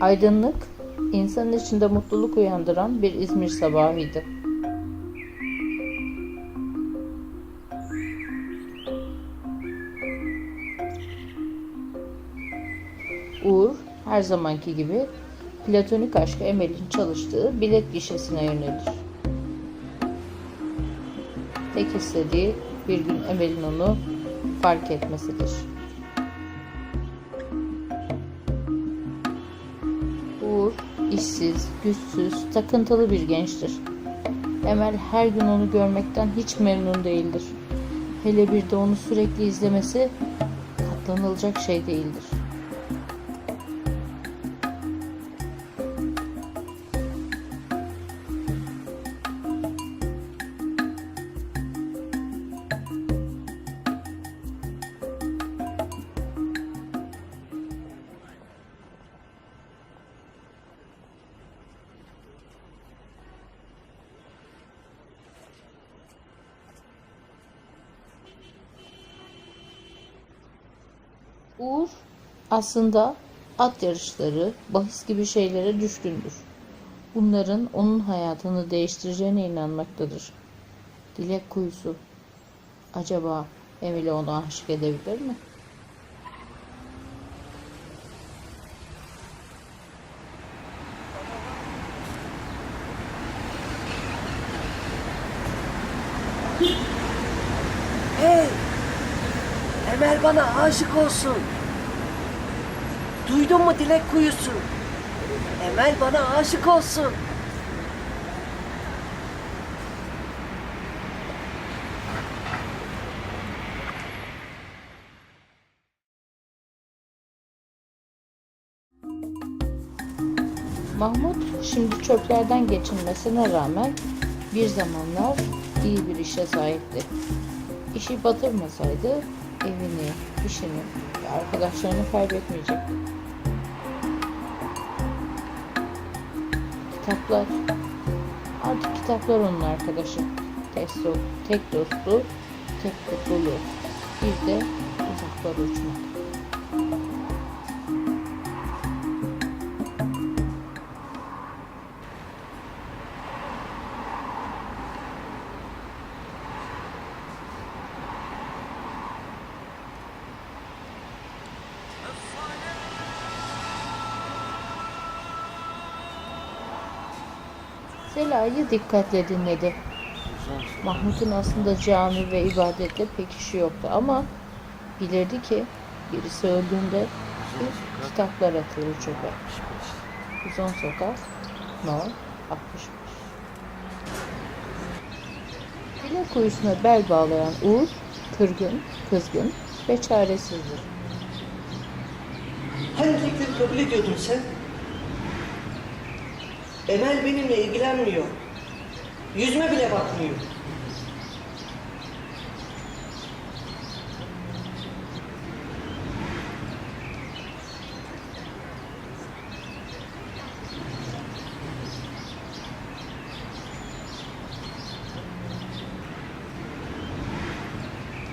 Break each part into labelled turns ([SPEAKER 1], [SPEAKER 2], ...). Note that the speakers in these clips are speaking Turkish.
[SPEAKER 1] Aydınlık, insanın içinde mutluluk uyandıran bir İzmir sabahıydı. Uğur her zamanki gibi platonik aşkı Emel'in çalıştığı bilet gişesine yönelir. Tek istediği bir gün Emel'in onu fark etmesidir. Uğur, işsiz, güçsüz, takıntılı bir gençtir. Emel her gün onu görmekten hiç memnun değildir. Hele bir de onu sürekli izlemesi katlanılacak şey değildir. Uğur aslında at yarışları, bahis gibi şeylere düşkündür. Bunların onun hayatını değiştireceğine inanmaktadır. Dilek kuyusu. Acaba Emile onu aşık edebilir mi?
[SPEAKER 2] Hey! Emel bana aşık olsun. Duydun mu dilek kuyusu? Emel bana aşık olsun.
[SPEAKER 1] Mahmut şimdi çöplerden geçinmesine rağmen bir zamanlar iyi bir işe sahipti. İşi batırmasaydı evini, işini arkadaşlarını kaybetmeyecekti. Kitaplar. Artık kitaplar onun arkadaşı. Tek dostu, tek mutluluğu. Bir de uzaklara uçmak. Sela'yı dikkatle dinledi. Mahmut'un aslında cami ve ibadette pek işi yoktu ama bilirdi ki birisi öldüğünde ilk kitaplar atılır çöpe. Uzun sokak, no 65. Dile kuyusuna bel bağlayan Uğur, kırgın, kızgın ve çaresizdir.
[SPEAKER 2] Hani teklif kabul ediyordun sen? Emel benimle ilgilenmiyor. Yüzüme bile bakmıyor.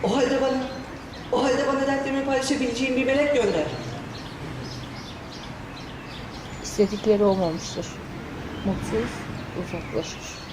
[SPEAKER 2] O halde bana, o halde bana dertlerimi paylaşabileceğim bir melek gönder.
[SPEAKER 1] İstedikleri olmamıştır. Mutsuz uzaklaşır.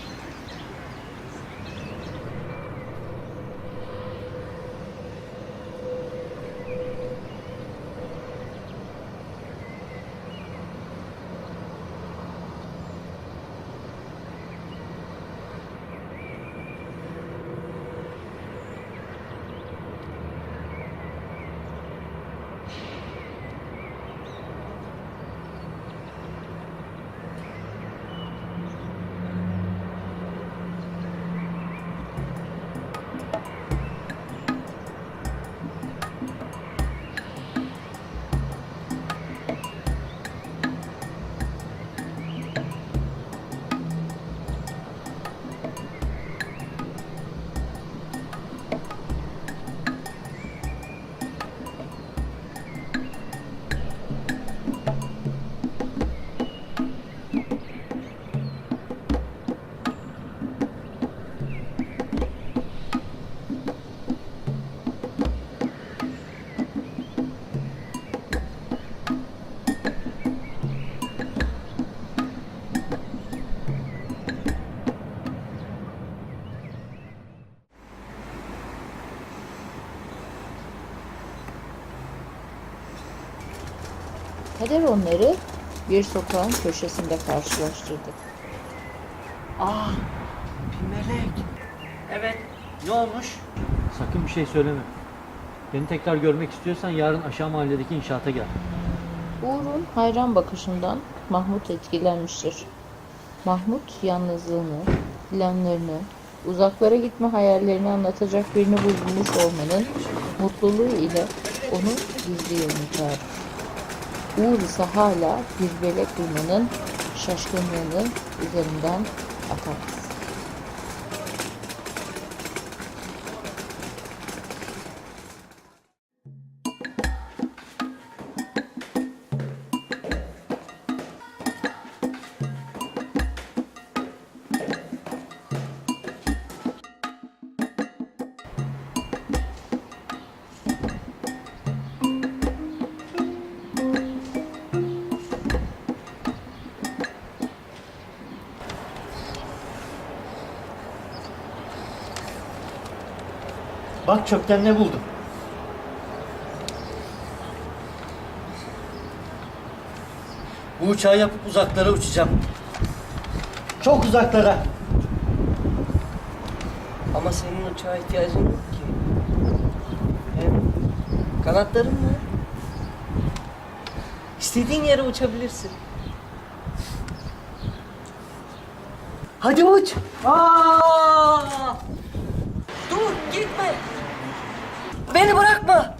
[SPEAKER 1] Kader onları bir sokağın köşesinde karşılaştırdı.
[SPEAKER 2] Ah, bir melek. Evet, ne olmuş?
[SPEAKER 3] Sakın bir şey söyleme. Beni tekrar görmek istiyorsan yarın aşağı mahalledeki inşaata gel.
[SPEAKER 1] Uğur'un hayran bakışından Mahmut etkilenmiştir. Mahmut yalnızlığını, planlarını, uzaklara gitme hayallerini anlatacak birini bulmuş olmanın mutluluğu ile onu gizli yönetiyor. Uğur ise hala bir belek duymanın şaşkınlığını üzerinden atamaz.
[SPEAKER 3] Bak çöpten ne buldum. Bu uçağı yapıp uzaklara uçacağım. Çok uzaklara.
[SPEAKER 2] Ama senin uçağa ihtiyacın yok ki. Hem kanatların var. İstediğin yere uçabilirsin. Hadi uç. Aa! Dur gitme. Beni bırakma.